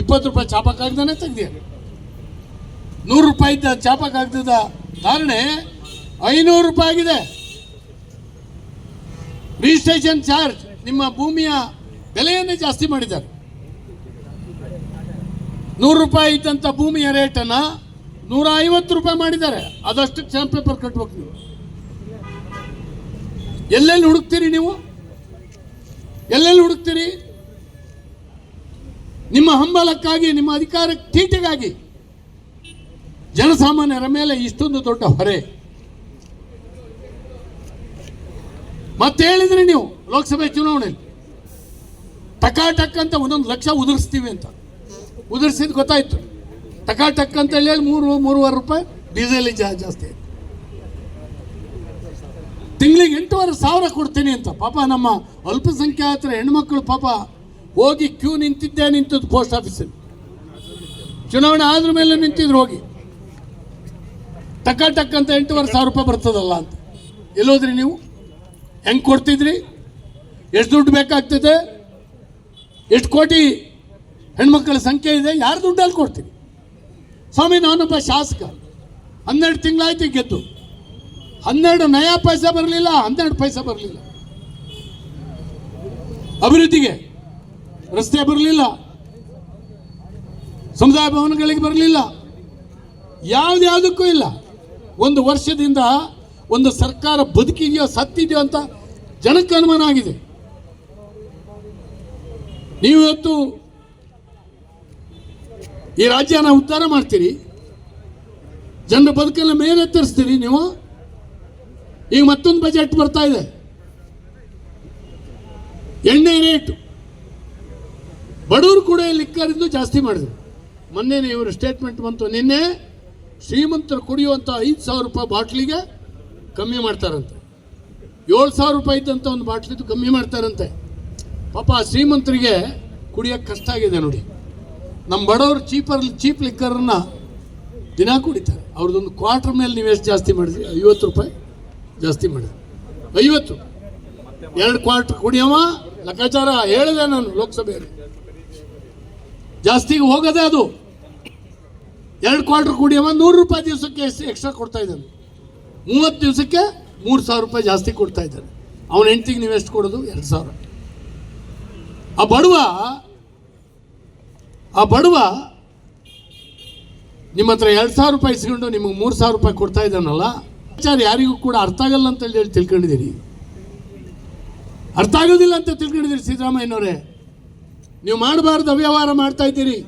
ಇಪ್ಪತ್ತು ರೂಪಾಯಿ ಚಾಪ ಕಾಗದನೇ ತೆಗ್ದಿಯ ನೂರು ರೂಪಾಯಿ ಇದ್ದ ಚಾಪ ಕಾಗ್ದದ ಧಾರಣೆ ಐನೂರು ರೂಪಾಯಿ ಆಗಿದೆ. ರಿಜಿಸ್ಟ್ರೇಷನ್ ಚಾರ್ಜ್ ನಿಮ್ಮ ಭೂಮಿಯ ಬೆಲೆಯನ್ನೇ ಜಾಸ್ತಿ ಮಾಡಿದ್ದಾರೆ. ನೂರು ರೂಪಾಯಿ ಇದ್ದಂಥ ಭೂಮಿಯ ರೇಟನ್ನು ನೂರ ಐವತ್ತು ರೂಪಾಯಿ ಮಾಡಿದ್ದಾರೆ. ಅದಷ್ಟು ಸ್ಟಾಂಪ್ ಪೇಪರ್ ಕಟ್ಬೇಕು ನೀವು. ಎಲ್ಲೆಲ್ಲಿ ಹುಡುಕ್ತೀರಿ ನೀವು? ಎಲ್ಲೆಲ್ಲಿ ಹುಡುಕ್ತೀರಿ? ನಿಮ್ಮ ಹಂಬಲಕ್ಕಾಗಿ, ನಿಮ್ಮ ಅಧಿಕಾರ ಚೀಟಿಗಾಗಿ ಜನಸಾಮಾನ್ಯರ ಮೇಲೆ ಇಷ್ಟೊಂದು ದೊಡ್ಡ ಹೊರೆ. ಮತ್ತೆ ಹೇಳಿದ್ರಿ ನೀವು ಲೋಕಸಭೆ ಚುನಾವಣೆಯಲ್ಲಿ ಟಕಾಟಕ್ ಅಂತ ಒಂದೊಂದು ಲಕ್ಷ ಉದುರಿಸ್ತೀವಿ ಅಂತ. ಉದುರಿಸಿದ್ ಗೊತ್ತಾಯ್ತು. ಟಕಾಟಕ್ ಅಂತ ಹೇಳಿ ಮೂರು, ಮೂರುವರೆ ರೂಪಾಯಿ ಡೀಸೆಲ್ ಜಾಸ್ತಿ ಆಯ್ತು. ತಿಂಗಳಿಗೆ ಎಂಟೂವರೆ ಸಾವಿರ ಕೊಡ್ತೀನಿ ಅಂತ. ಪಾಪ ನಮ್ಮ ಅಲ್ಪಸಂಖ್ಯಾತರ ಹೆಣ್ಮಕ್ಳು ಪಾಪ ಹೋಗಿ ಕ್ಯೂ ನಿಂತಿದ್ದೇ, ನಿಂತದ್ದು ಪೋಸ್ಟ್ ಆಫೀಸಲ್ಲಿ. ಚುನಾವಣೆ ಆದ್ರ ಮೇಲೆ ನಿಂತಿದ್ರು ಹೋಗಿ. ಟಕ್ಕ ಟಕ್ ಅಂತ ಎಂಟೂವರೆ ಸಾವಿರ ರೂಪಾಯಿ ಬರ್ತದಲ್ಲ ಅಂತ. ಎಲ್ಲೋದ್ರಿ ನೀವು? ಹೆಂಗೆ ಕೊಡ್ತಿದ್ರಿ? ಎಷ್ಟು ದುಡ್ಡು ಬೇಕಾಗ್ತದೆ? ಎಷ್ಟು ಕೋಟಿ ಹೆಣ್ಮಕ್ಳ ಸಂಖ್ಯೆ ಇದೆ? ಯಾರು ದುಡ್ಡಲ್ಲಿ ಕೊಡ್ತೀವಿ ಸ್ವಾಮಿ, ನಾನೊಬ್ಬ ಶಾಸಕ. ಹನ್ನೆರಡು ತಿಂಗಳಾಯ್ತು ಗೆದ್ದು. ಹನ್ನೆರಡು ನಯಾ ಪೈಸೆ ಬರಲಿಲ್ಲ, ಹನ್ನೆರಡು ಪೈಸೆ ಬರಲಿಲ್ಲ. ಅಭಿವೃದ್ಧಿಗೆ. ರಸ್ತೆ ಬರಲಿಲ್ಲ. ಸಮುದಾಯ ಭವನಗಳಿಗೆ ಬರಲಿಲ್ಲ. ಯಾವ್ದ್ಯಾವುದಕ್ಕೂ ಇಲ್ಲ. ಒಂದು ವರ್ಷದಿಂದ ಒಂದು ಸರ್ಕಾರ ಬದುಕಿದೆಯೋ ಸತ್ತಿದೆಯೋ ಅಂತ ಜನಕ್ಕೆ ಅನುಮಾನ ಆಗಿದೆ. ನೀವು ಇವತ್ತು ಈ ರಾಜ್ಯನ ಉದ್ಧಾರ ಮಾಡ್ತೀರಿ. ಜನರ ಬದುಕನ್ನು ಮೇಲೆತ್ತರಿಸ್ತೀರಿ ನೀವು. ಈಗ ಮತ್ತೊಂದು ಬಜೆಟ್ ಬರ್ತಾ ಇದೆ. ಎಣ್ಣೆ ರೇಟ್ ಬಡವರು ಕೂಡ ಲಿಕ್ಕರಿಂದ ಜಾಸ್ತಿ ಮಾಡಿದ್ರು. ಮೊನ್ನೆನೇ ಇವರು ಸ್ಟೇಟ್ಮೆಂಟ್ ಬಂತು, ನಿನ್ನೆ ಶ್ರೀಮಂತರು ಕುಡಿಯುವಂಥ ಐದು ಸಾವಿರ ರೂಪಾಯಿ ಬಾಟ್ಲಿಗೆ ಕಮ್ಮಿ ಮಾಡ್ತಾರಂತೆ. ಏಳು ಸಾವಿರ ರೂಪಾಯಿ ಇದ್ದಂಥ ಒಂದು ಬಾಟ್ಲಿದ್ದು ಕಮ್ಮಿ ಮಾಡ್ತಾರಂತೆ. ಪಾಪ ಆ ಶ್ರೀಮಂತರಿಗೆ ಕುಡಿಯೋಕೆ ಕಷ್ಟ ಆಗಿದೆ ನೋಡಿ. ನಮ್ಮ ಬಡವರು ಚೀಪರ್ ಚೀಪ್ ಲಿಕ್ಕರನ್ನ ದಿನ ಕುಡಿತಾರೆ. ಅವ್ರದ್ದೊಂದು ಕ್ವಾರ್ಟರ್ ಮೇಲೆ ನೀವು ಎಷ್ಟು ಜಾಸ್ತಿ ಮಾಡಿದ್ರಿ? ಐವತ್ತು ರೂಪಾಯಿ ಜಾಸ್ತಿ ಮಾಡಿದ್ರಿ. ಐವತ್ತು. ಎರಡು ಕ್ವಾರ್ಟರ್ ಕುಡಿಯವ, ಲೆಕ್ಕಾಚಾರ ಹೇಳಿದೆ ನಾನು ಲೋಕಸಭೆಯಲ್ಲಿ. ಜಾಸ್ತಿಗೆ ಹೋಗೋದೇ ಅದು. ಎರಡು ಕ್ವಾರ್ಟರ್ ಕುಡಿಯವ ನೂರು ರೂಪಾಯಿ ದಿವಸಕ್ಕೆ ಎಕ್ಸ್ಟ್ರಾ ಕೊಡ್ತಾ ಇದ್ದಾನೆ. ಮೂವತ್ತು ದಿವಸಕ್ಕೆ ಮೂರು ಸಾವಿರ ರೂಪಾಯಿ ಜಾಸ್ತಿ ಕೊಡ್ತಾ ಇದ್ದಾನೆ. ಅವನ ಹೆಂಡ್ತಿಗೆ ನೀವು ಎಷ್ಟು ಕೊಡೋದು? ಎರಡು ಸಾವಿರ. ಆ ಬಡವ ಆ ಬಡವ ನಿಮ್ಮ ಹತ್ರ ಎರಡು ಸಾವಿರ ರೂಪಾಯಿ ಇಸ್ಕೊಂಡು ನಿಮಗೆ ಮೂರು ಸಾವಿರ ರೂಪಾಯಿ ಕೊಡ್ತಾ ಇದ್ದಾನಲ್ಲ, ವಿಚಾರ ಯಾರಿಗೂ ಕೂಡ ಅರ್ಥ ಆಗಲ್ಲ ಅಂತ ಹೇಳಿ ತಿಳ್ಕೊಂಡಿದ್ದೀರಿ. ಅರ್ಥ ಆಗೋದಿಲ್ಲ ಅಂತ ತಿಳ್ಕೊಂಡಿದ್ದೀರಿ ಸಿದ್ದರಾಮಯ್ಯನವರೇ. ನೀವು ಮಾಡಬಾರ್ದು ಅವ್ಯವಹಾರ ಮಾಡ್ತಾ ಇದ್ದೀರಿ.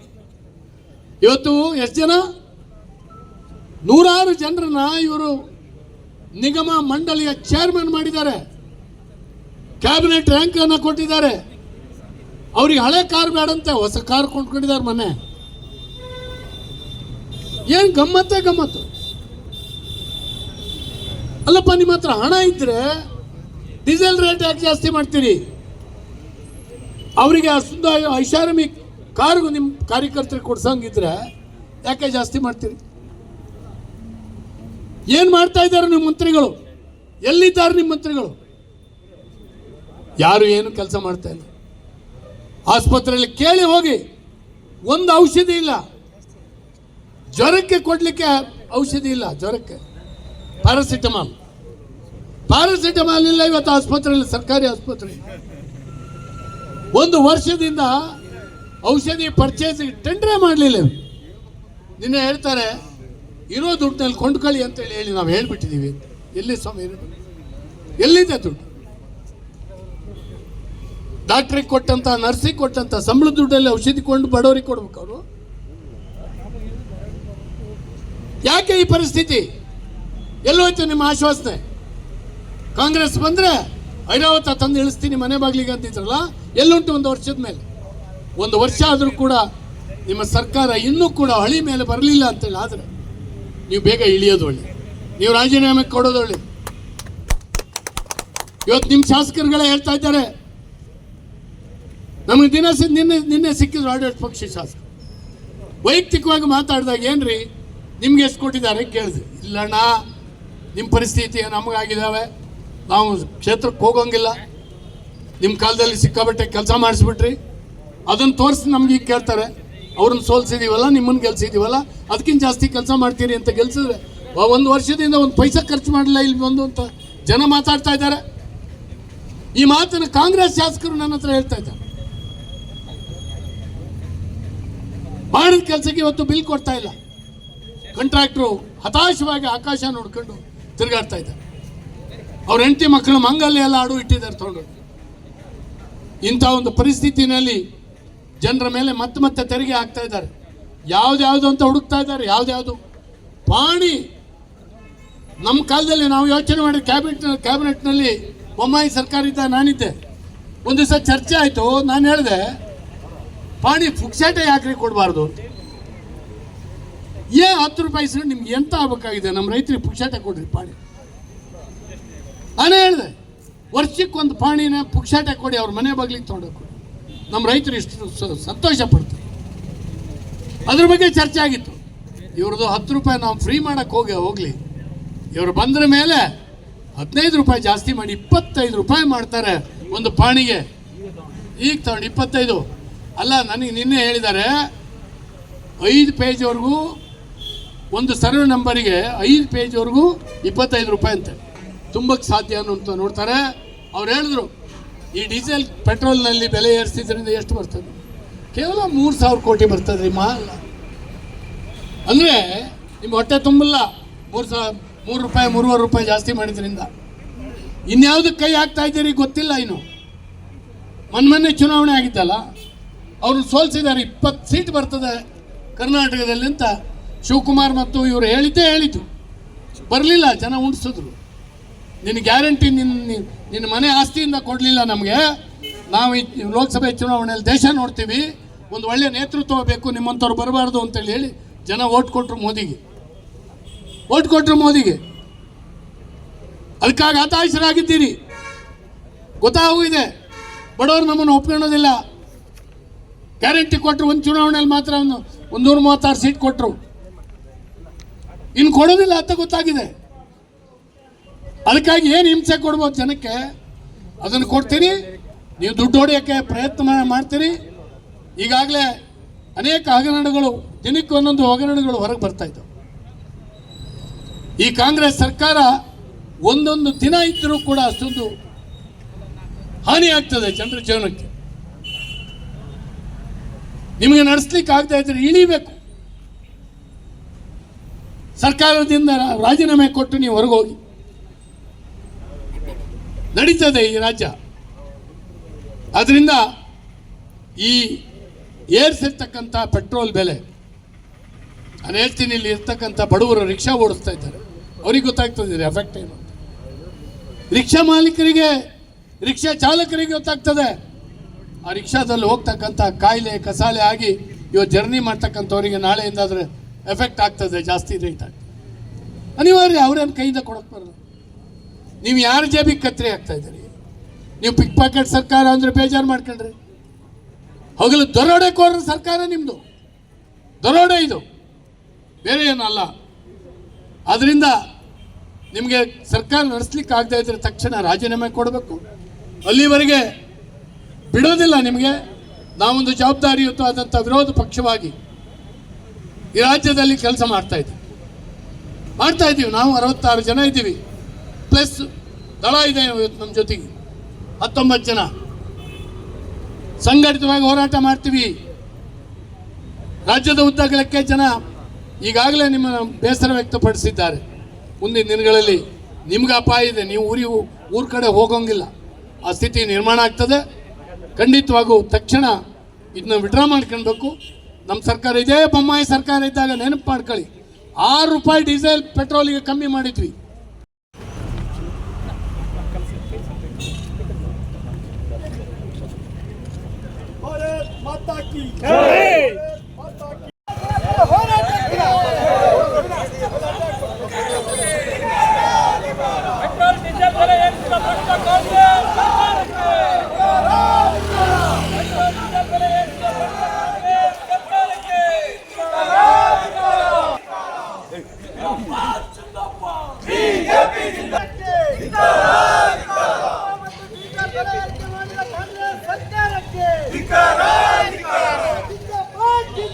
ಇವತ್ತು ಎಷ್ಟು ಜನ? ನೂರಾರು ಜನರನ್ನ ಇವರು ನಿಗಮ ಮಂಡಳಿಯ ಚೇರ್ಮನ್ ಮಾಡಿದ್ದಾರೆ. ಕ್ಯಾಬಿನೆಟ್ ರ್ಯಾಂಕ್ ಅನ್ನ ಕೊಟ್ಟಿದ್ದಾರೆ. ಅವ್ರಿಗೆ ಹಳೆ ಕಾರ್ ಬೇಡಂತೆ, ಹೊಸ ಕಾರ್ ಕೊಂಡ್ಕೊಂಡಿದ್ದಾರೆ ಮೊನ್ನೆ. ಏನ್ ಗಮ್ಮತ್ತೆ ಗಮ್ಮತ್ತು. ಅಲ್ಲಪ್ಪ, ನಿಮ್ಮ ಹತ್ರ ಹಣ ಇದ್ರೆ ಡೀಸೆಲ್ ರೇಟ್ ಯಾಕೆ ಜಾಸ್ತಿ ಮಾಡ್ತೀರಿ? ಅವರಿಗೆ ಅಷ್ಟೊಂದು ಐಷಾರಾಮಿ ಕಾರ್ಗು ನಿಮ್ಮ ಕಾರ್ಯಕರ್ತರಿಗೆ ಕೊಡ್ಸಂಗಿದ್ರೆ ಯಾಕೆ ಜಾಸ್ತಿ ಮಾಡ್ತೀರಿ? ಏನ್ ಮಾಡ್ತಾ ಇದ್ದಾರೆ ನಿಮ್ಮ ಮಂತ್ರಿಗಳು? ಎಲ್ಲಿದ್ದಾರೆ ನಿಮ್ಮ ಮಂತ್ರಿಗಳು? ಯಾರು ಏನು ಕೆಲಸ ಮಾಡ್ತಾ ಇಲ್ಲ. ಆಸ್ಪತ್ರೆಯಲ್ಲಿ ಕೇಳಿ ಹೋಗಿ, ಒಂದು ಔಷಧಿ ಇಲ್ಲ. ಜ್ವರಕ್ಕೆ ಕೊಡ್ಲಿಕ್ಕೆ ಔಷಧಿ ಇಲ್ಲ, ಜ್ವರಕ್ಕೆ. ಪ್ಯಾರಾಸಿಟಮಾಲ್ ಪ್ಯಾರಾಸಿಟಮಾಲ್ ಇಲ್ಲ, ಇವತ್ತು ಆಸ್ಪತ್ರೆಯಲ್ಲಿ ಸರ್ಕಾರಿ ಆಸ್ಪತ್ರೆ. ಒಂದು ವರ್ಷದಿಂದ ಔಷಧಿ ಪರ್ಚೇಸ್ ಟೆಂಡ್ರೇ ಮಾಡಲಿಲ್ಲ ನಿನ್ನೆ ಹೇಳ್ತಾರೆ, ಇರೋ ದುಡ್ಡಿನಲ್ಲಿ ಕೊಂಡ್ಕೊಳ್ಳಿ ಅಂತೇಳಿ ಹೇಳಿ ನಾವು ಹೇಳ್ಬಿಟ್ಟಿದ್ದೀವಿ. ಎಲ್ಲಿ ಸ್ವಾಮಿ? ಎಲ್ಲಿದೆ ದುಡ್ಡು? ಡಾಕ್ಟ್ರಿಗೆ ಕೊಟ್ಟಂತ ನರ್ಸಿಗೆ ಕೊಟ್ಟಂತ ಸಂಬಳ ದುಡ್ಡಲ್ಲಿ ಔಷಧಿ ಕೊಂಡು ಬಡವರಿಗೆ ಕೊಡ್ಬೇಕು ಅವರು? ಯಾಕೆ ಈ ಪರಿಸ್ಥಿತಿ? ಎಲ್ಲೋಯ್ತು ನಿಮ್ಮ ಆಶ್ವಾಸನೆ? ಕಾಂಗ್ರೆಸ್ ಬಂದ್ರೆ ಐರಾವತ ತಂದು ಇಳಿಸ್ತೀನಿ ಮನೆ ಬಾಗಿಲಿಗೆ ಅಂತಿದ್ರಲ್ಲ? ಎಲ್ಲುಂಟು ಒಂದು ವರ್ಷದ ಮೇಲೆ. ಒಂದು ವರ್ಷ ಆದರೂ ಕೂಡ ನಿಮ್ಮ ಸರ್ಕಾರ ಇನ್ನೂ ಕೂಡ ಹಳಿ ಮೇಲೆ ಬರಲಿಲ್ಲ ಅಂತೇಳಿ ಆದರೆ ನೀವು ಬೇಗ ಇಳಿಯೋದು ಒಳ್ಳೆ. ನೀವು ರಾಜೀನಾಮೆ ಕೊಡೋದು ಇವತ್ತು ನಿಮ್ಮ ಶಾಸಕರುಗಳೇ ಹೇಳ್ತಾ ಇದ್ದಾರೆ, ನಮಗೆ ದಿನ ನಿನ್ನೆ ನಿನ್ನೆ ಸಿಕ್ಕಿದ್ರು ಆಡಳಿತ ಪಕ್ಷ ಶಾಸಕ ವೈಯಕ್ತಿಕವಾಗಿ ಮಾತಾಡಿದಾಗ ಏನ್ರಿ, ನಿಮ್ಗೆ ಎಷ್ಟು ಕೊಟ್ಟಿದ್ದಾರೆ ಕೇಳಿದೆ. ಇಲ್ಲಣ್ಣ ನಿಮ್ಮ ಪರಿಸ್ಥಿತಿ ನಮಗಾಗಿದ್ದಾವೆ ನಾವು ಕ್ಷೇತ್ರಕ್ಕೆ ಹೋಗೋಂಗಿಲ್ಲ. ನಿಮ್ಮ ಕಾಲದಲ್ಲಿ ಸಿಕ್ಕಾಬಟ್ಟೆ ಕೆಲಸ ಮಾಡಿಸ್ಬಿಟ್ರಿ. ಅದನ್ನು ತೋರಿಸಿ ನಮ್ಗೆ ಈಗ ಕೇಳ್ತಾರೆ. ಅವ್ರನ್ನ ಸೋಲ್ಸಿದೀವಲ್ಲ, ನಿಮ್ಮನ್ನು ಗೆಲ್ಸಿದೀವಲ್ಲ, ಅದಕ್ಕಿಂತ ಜಾಸ್ತಿ ಕೆಲಸ ಮಾಡ್ತೀರಿ ಅಂತ ಗೆಲ್ಸಿದ್ರೆ ಒಂದು ವರ್ಷದಿಂದ ಒಂದು ಪೈಸಾ ಖರ್ಚು ಮಾಡಲಿಲ್ಲ ಇಲ್ಲಿ ಬಂದು ಅಂತ ಜನ ಮಾತಾಡ್ತಾ ಇದ್ದಾರೆ. ಈ ಮಾತನ್ನು ಕಾಂಗ್ರೆಸ್ ಶಾಸಕರು ನನ್ನ ಹತ್ರ ಹೇಳ್ತಾ ಇದ್ದಾರೆ. ಮಾಡಿದ ಕೆಲಸಕ್ಕೆ ಇವತ್ತು ಬಿಲ್ ಕೊಡ್ತಾ ಇಲ್ಲ. ಕಾಂಟ್ರಾಕ್ಟ್ರು ಹತಾಶವಾಗಿ ಆಕಾಶ ನೋಡ್ಕೊಂಡು ತಿರುಗಾಡ್ತಾ ಇದ್ದಾರೆ. ಅವ್ರ ಹೆಂಡತಿ ಮಕ್ಕಳು ಮಂಗಲ್ಯ ಎಲ್ಲ ಆಡು ಇಟ್ಟಿದ್ದಾರೆ ತಗೊಂಡು. ಇಂಥ ಒಂದು ಪರಿಸ್ಥಿತಿನಲ್ಲಿ ಜನರ ಮೇಲೆ ಮತ್ತೆ ಮತ್ತೆ ತೆರಿಗೆ ಹಾಕ್ತಾ ಇದ್ದಾರೆ. ಯಾವ್ದ್ಯಾವುದು ಅಂತ ಹುಡುಕ್ತಾ ಇದ್ದಾರೆ, ಯಾವ್ದ್ಯಾವುದು? ಪಾಣಿ! ನಮ್ಮ ಕಾಲದಲ್ಲಿ ನಾವು ಯೋಚನೆ ಮಾಡಿ ಕ್ಯಾಬಿನೆಟ್ ಕ್ಯಾಬಿನೆಟ್ನಲ್ಲಿ ಬೊಮ್ಮಾಯಿ ಸರ್ಕಾರ ಇದ್ದ ನಾನಿದ್ದೆ. ಒಂದು ದಿವಸ ಚರ್ಚೆ ಆಯಿತು, ನಾನು ಹೇಳಿದೆ, ಪಾಣಿ ಫುಕ್ಸಾಟೆ ಯಾಕ್ರಿ ಕೊಡಬಾರ್ದು? ಏ ಹತ್ತು ರೂಪಾಯಿ ಇಸ್ಕೊಂಡು ನಿಮ್ಗೆ ಎಂತ ಆಗ್ಬೇಕಾಗಿದೆ? ನಮ್ಮ ರೈತರಿಗೆ ಪುಕ್ಷಾಟ ಕೊಡ್ರಿ ಪಾಣಿ. ನಾನೇ ಹೇಳಿದೆ. ವರ್ಷಕ್ಕೊಂದು ಪಾಣಿನ ಪುಕ್ಷಾಟ ಕೊಡಿ, ಅವ್ರ ಮನೆ ಬಾಗಿಲಿಗೆ ತೊಗೊಂಡೋಗಿ ನಮ್ಮ ರೈತರು ಇಷ್ಟು ಸಂತೋಷ ಪಡ್ತಾರೆ. ಅದ್ರ ಬಗ್ಗೆ ಚರ್ಚೆ ಆಗಿತ್ತು. ಇವ್ರದ್ದು ಹತ್ತು ರೂಪಾಯಿ ನಾವು ಫ್ರೀ ಮಾಡಕ್ಕೆ ಹೋಗಿ, ಹೋಗ್ಲಿ. ಇವರು ಬಂದ್ರ ಮೇಲೆ ಹದಿನೈದು ರೂಪಾಯಿ ಜಾಸ್ತಿ ಮಾಡಿ ಇಪ್ಪತ್ತೈದು ರೂಪಾಯಿ ಮಾಡ್ತಾರೆ ಒಂದು ಪಾಣಿಗೆ. ಈಗ ತಗೊಂಡು ಇಪ್ಪತ್ತೈದು. ಅಲ್ಲ, ನನಗೆ ನಿನ್ನೆ ಹೇಳಿದ್ದಾರೆ ಐದು ಪೇಜ್ವರೆಗೂ ಒಂದು ಸರ್ವೆ ನಂಬರಿಗೆ ಐದು ಪೇಜ್ವರೆಗೂ ಇಪ್ಪತ್ತೈದು ರೂಪಾಯಿ ಅಂತೆ. ತುಂಬಕ್ಕೆ ಸಾಧ್ಯ ಅಂತ ನೋಡ್ತಾರೆ. ಅವ್ರು ಹೇಳಿದ್ರು, ಈ ಡೀಸೆಲ್ ಪೆಟ್ರೋಲ್ನಲ್ಲಿ ಬೆಲೆ ಏರಿಸಿದ್ರಿಂದ ಎಷ್ಟು ಬರ್ತದೆ? ಕೇವಲ ಮೂರು ಸಾವಿರ ಕೋಟಿ ಬರ್ತದೆ ರೀ ಮಾಲ್ ಅಂದರೆ ನಿಮ್ಮ ಹೊಟ್ಟೆ ತುಂಬಲ್ಲ, ಮೂರು ಸಾವಿರ ಮೂರು ರೂಪಾಯಿ, ಮೂರುವರೆ ರೂಪಾಯಿ ಜಾಸ್ತಿ ಮಾಡಿದ್ರಿಂದ. ಇನ್ಯಾವುದಕ್ಕೆ ಕೈ ಹಾಕ್ತಾ ಇದ್ದೀರಿ ಗೊತ್ತಿಲ್ಲ ಇನ್ನು. ಮೊನ್ನೆ ಮೊನ್ನೆ ಚುನಾವಣೆ ಆಗಿದ್ದಲ್ಲ ಅವರು ಸೋಲ್ಸಿದ್ದಾರೆ, ಇಪ್ಪತ್ತು ಸೀಟ್ ಬರ್ತದೆ ಕರ್ನಾಟಕದಲ್ಲಿ ಅಂತ ಶಿವಕುಮಾರ್ ಮತ್ತು ಇವರು ಹೇಳಿದ್ದೇ ಹೇಳಿದ್ದು ಬರಲಿಲ್ಲ, ಜನ ಉಣಿಸಿದ್ರು. ನಿನ್ನ ಗ್ಯಾರಂಟಿ ನಿನ್ನ ನಿನ್ನ- ಮನೆ ಆಸ್ತಿಯಿಂದ ಕೊಡಲಿಲ್ಲ ನಮಗೆ. ನಾವು ಈ ಲೋಕಸಭೆ ಚುನಾವಣೆಯಲ್ಲಿ ದೇಶ ನೋಡ್ತೀವಿ. ಒಂದು ಒಳ್ಳೆ ನೇತೃತ್ವ ಬೇಕು, ನಿಮ್ಮಂಥವ್ರು ಬರಬಾರ್ದು ಅಂತೇಳಿ ಹೇಳಿ ಜನ ಓಟ್ ಕೊಟ್ಟರು ಮೋದಿಗೆ. ಓಟ್ ಕೊಟ್ಟರು ಮೋದಿಗೆ. ಅದಕ್ಕಾಗಿ ಹತಾಶರಾಗಿದ್ದೀರಿ. ಗೊತ್ತಾಗೋಗಿದೆ ಬಡವರು ನಮ್ಮನ್ನು ಒಪ್ಕೊಳ್ಳೋದಿಲ್ಲ. ಗ್ಯಾರಂಟಿ ಕೊಟ್ಟರು ಒಂದು ಚುನಾವಣೆಯಲ್ಲಿ ಮಾತ್ರ ಒಂದು ಒಂದು ಮೂವತ್ತಾರು ಸೀಟ್ ಕೊಟ್ಟರು ಇನ್ನು ಕೊಡೋದಿಲ್ಲ ಅಂತ ಗೊತ್ತಾಗಿದೆ. ಅದಕ್ಕಾಗಿ ಏನು ಹಿಂಸೆ ಕೊಡ್ಬೋದು ಜನಕ್ಕೆ, ಅದನ್ನು ಕೊಡ್ತೀರಿ ನೀವು ದುಡ್ಡು ಹೊಡೆಯೋಕ್ಕೆ ಪ್ರಯತ್ನ ಮಾಡ್ತೀರಿ. ಈಗಾಗಲೇ ಅನೇಕ ಹಗರಣಗಳು, ದಿನಕ್ಕೆ ಒಂದೊಂದು ಹಗರಣಗಳು ಹೊರಗೆ ಬರ್ತಾ ಇದ್ದವು. ಈ ಕಾಂಗ್ರೆಸ್ ಸರ್ಕಾರ ಒಂದೊಂದು ದಿನ ಇದ್ದರೂ ಕೂಡ ಅಷ್ಟೊಂದು ಹಾನಿ ಆಗ್ತದೆ ಜನರ ಜೀವನಕ್ಕೆ. ನಿಮಗೆ ನಡೆಸ್ಲಿಕ್ಕೆ ಆಗ್ತಾ ಇದ್ರೆ ಇಳಿಬೇಕು. ಸರ್ಕಾರದಿಂದ ರಾಜೀನಾಮೆ ಕೊಟ್ಟು ನೀವು ಹೊರಗೆ ಹೋಗಿ ನಡೀತದೆ ಈ ರಾಜ್ಯ. ಅದರಿಂದ ಈ ಏರ್ಸಿರ್ತಕ್ಕಂಥ ಪೆಟ್ರೋಲ್ ಬೆಲೆ, ನಾನು ಹೇಳ್ತೀನಿ ಇಲ್ಲಿ ಇರ್ತಕ್ಕಂಥ ಬಡವರು ರಿಕ್ಷಾ ಓಡಿಸ್ತಾ ಇದ್ದಾರೆ. ಅವ್ರಿಗೆ ಗೊತ್ತಾಗ್ತದೆ ಎಫೆಕ್ಟ್ ಏನು ರಿಕ್ಷಾ ಮಾಲೀಕರಿಗೆ, ರಿಕ್ಷಾ ಚಾಲಕರಿಗೆ ಗೊತ್ತಾಗ್ತದೆ. ಆ ರಿಕ್ಷಾದಲ್ಲಿ ಹೋಗ್ತಕ್ಕಂಥ ಕಾಯಿಲೆ, ಕಸಾಲೆ ಆಗಿ ಇವತ್ತು ಜರ್ನಿ ಮಾಡ್ತಕ್ಕಂಥವ್ರಿಗೆ ನಾಳೆಯಿಂದ ಆದರೆ ಎಫೆಕ್ಟ್ ಆಗ್ತದೆ ಜಾಸ್ತಿ ರೇಟ್ ಆಗ್ತದೆ ಅನಿವಾರ್ಯ ಅವ್ರೇನು ಕೈಯಿಂದ ಕೊಡಕ್ಕೆ ಬರಲ್ಲ. ನೀವು ಯಾರ ಜೇಬಿಗೆ ಕತ್ರಿ ಹಾಕ್ತಾ ಇದ್ದೀರಿ? ನೀವು ಪಿಕ್ ಪಾಕೆಟ್ ಸರ್ಕಾರ ಅಂದ್ರೆ ಬೇಜಾರು ಮಾಡ್ಕೊಂಡ್ರಿ. ಹಗಲು ದರೋಡೆಕೋರ ಸರ್ಕಾರ ನಿಮ್ಮದು ದರೋಡೆ ಇದು. ಬೇರೆ ಏನಲ್ಲ ಅದರಿಂದ ನಿಮಗೆ ಸರ್ಕಾರ ನಡೆಸ್ಲಿಕ್ಕೆ ಆಗದೆ ಇದ್ರೆ ತಕ್ಷಣ ರಾಜೀನಾಮೆ ಕೊಡಬೇಕು. ಅಲ್ಲಿವರೆಗೆ ಬಿಡೋದಿಲ್ಲ ನಿಮಗೆ. ನಾವೊಂದು ಜವಾಬ್ದಾರಿಯುತವಾದಂಥ ವಿರೋಧ ಪಕ್ಷವಾಗಿ ಈ ರಾಜ್ಯದಲ್ಲಿ ಕೆಲಸ ಮಾಡ್ತಾ ಇದ್ದೀವಿ. ಮಾಡ್ತಾ ಇದ್ದೀವಿ. ನಾವು ಅರವತ್ತಾರು ಜನ ಇದ್ದೀವಿ. ಪ್ಲಸ್ ದಳ ಇದೆ ಇವತ್ತು ನಮ್ಮ ಜೊತೆಗೆ. ಹತ್ತೊಂಬತ್ತು ಜನ. ಸಂಘಟಿತವಾಗಿ ಹೋರಾಟ ಮಾಡ್ತೀವಿ. ರಾಜ್ಯದ ಉದ್ದಗಲಕ್ಕೆ ಜನ ಈಗಾಗಲೇ ನಿಮ್ಮ ಬೇಸರ ವ್ಯಕ್ತಪಡಿಸಿದ್ದಾರೆ. ಮುಂದಿನ ದಿನಗಳಲ್ಲಿ ನಿಮ್ಗೆ ಅಪಾಯ ಇದೆ. ನೀವು ಊರಿ ಊರ ಕಡೆ ಹೋಗೋಂಗಿಲ್ಲ. ಆ ಸ್ಥಿತಿ ನಿರ್ಮಾಣ ಆಗ್ತದೆ. ಖಂಡಿತವಾಗೂ ತಕ್ಷಣ ಇದನ್ನ ವಿಡ್ರಾ ಮಾಡ್ಕೊಳ್ಬೇಕು. ನಮ್ಮ ಸರ್ಕಾರ, ಇದೇ ಬೊಮ್ಮಾಯಿ ಸರ್ಕಾರ ಇದ್ದಾಗ ನೆನಪು ಮಾಡ್ಕೊಳ್ಳಿ. ಆರು ರೂಪಾಯಿ ಡೀಸೆಲ್ ಪೆಟ್ರೋಲಿಗೆ ಕಮ್ಮಿ ಮಾಡಿದ್ವಿ. Hey!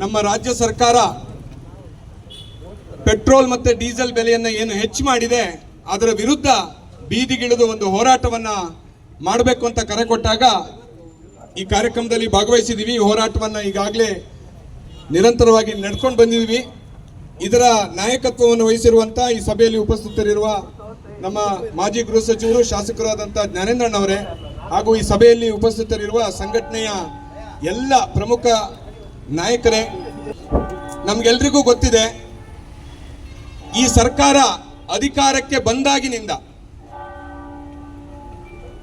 ನಮ್ಮ ರಾಜ್ಯ ಸರ್ಕಾರ ಪೆಟ್ರೋಲ್ ಮತ್ತು ಡೀಸೆಲ್ ಬೆಲೆಯನ್ನು ಏನು ಹೆಚ್ಚು ಮಾಡಿದೆ, ಅದರ ವಿರುದ್ಧ ಬೀದಿಗಿಳಿದು ಒಂದು ಹೋರಾಟವನ್ನು ಮಾಡಬೇಕು ಅಂತ ಕರೆ ಕೊಟ್ಟಾಗ ಈ ಕಾರ್ಯಕ್ರಮದಲ್ಲಿ ಭಾಗವಹಿಸಿದ್ದೀವಿ ಹೋರಾಟವನ್ನ ಈಗಾಗಲೇ ನಿರಂತರವಾಗಿ ನಡ್ಕೊಂಡು ಬಂದಿದ್ದೀವಿ ಇದರ ನಾಯಕತ್ವವನ್ನು ವಹಿಸಿರುವಂಥ ಈ ಸಭೆಯಲ್ಲಿ ಉಪಸ್ಥಿತರಿರುವ ನಮ್ಮ ಮಾಜಿ ಗೃಹ ಸಚಿವರು ಶಾಸಕರಾದಂಥ ಜ್ಞಾನೇಂದ್ರಣ್ಣವರೇ ಹಾಗೂ ಈ ಸಭೆಯಲ್ಲಿ ಉಪಸ್ಥಿತರಿರುವ ಸಂಘಟನೆಯ ಎಲ್ಲ ಪ್ರಮುಖ ನಾಯಕರೇ, ನಮ್ಗೆಲ್ರಿಗೂ ಗೊತ್ತಿದೆ, ಈ ಸರ್ಕಾರ ಅಧಿಕಾರಕ್ಕೆ ಬಂದಾಗಿನಿಂದ